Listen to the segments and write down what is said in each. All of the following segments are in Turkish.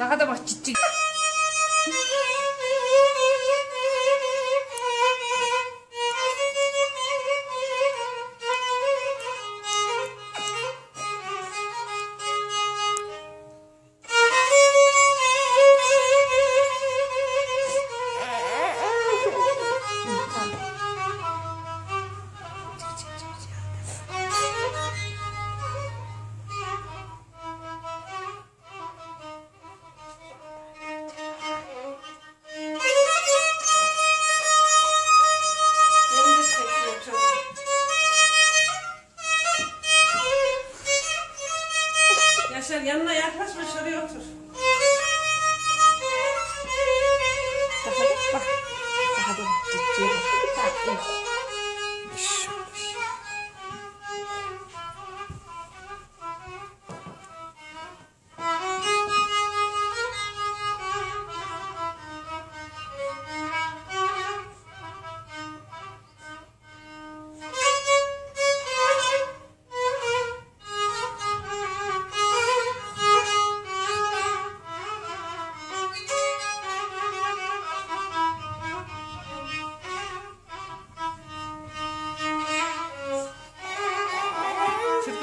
Daha da bak ciddi. Yaşar yanına yaklaşma şuraya otur. Daha da bak. Daha da bak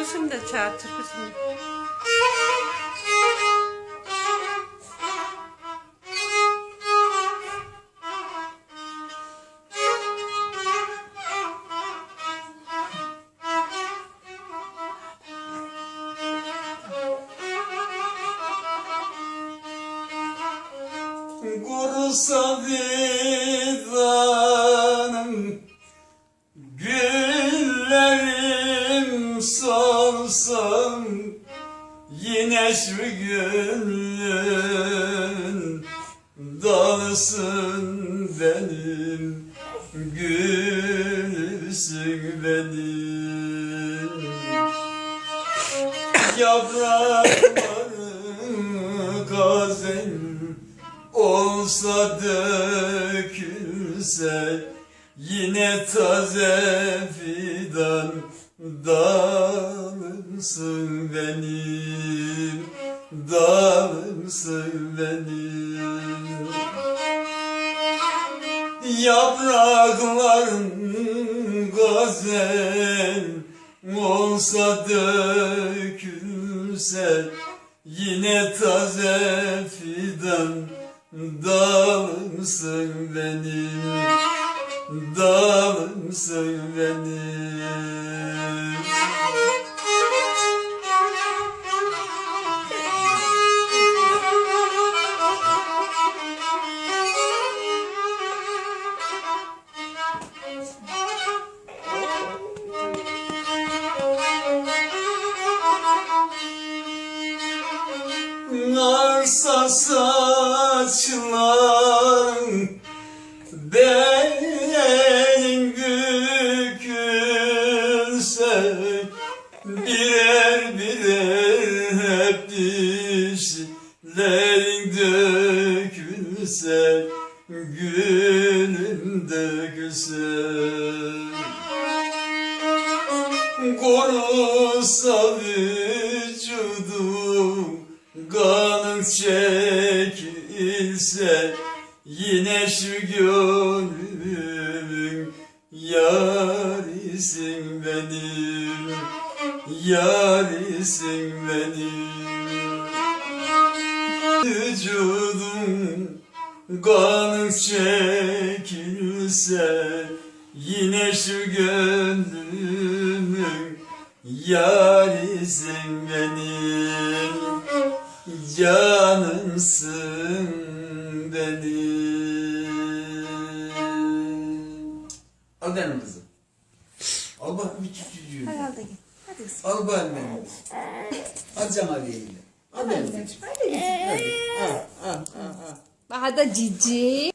ciddi. Bak. Türküsünü de çağır Yine şu gönlün Dalsın benim Gülsün benim. Yaprakların gazel olsa dökülse Yine taze fidan dalımsın benim Dalımsın benim. Yaprakların gazel olsa dökülse Yine taze fidan dalımsın benim Dalımsın Narsa saçların Belin bükülse Birer birer hep dişlerin dökülse Gülüm dökülse. Korusa Kanın çekilse Yine şu gönlümün Yarisin benim Yarisin benim. Vücudum kanın çekilse Yine şu gönlümün yarisin benim Canımsın benim. Al benim kızım. Al bak bir küçücüğüm Herhalde git. Hadi kızım. Al benim benim. Al cana değil Al benim kızım. Hadi. Al al al al Daha da cici.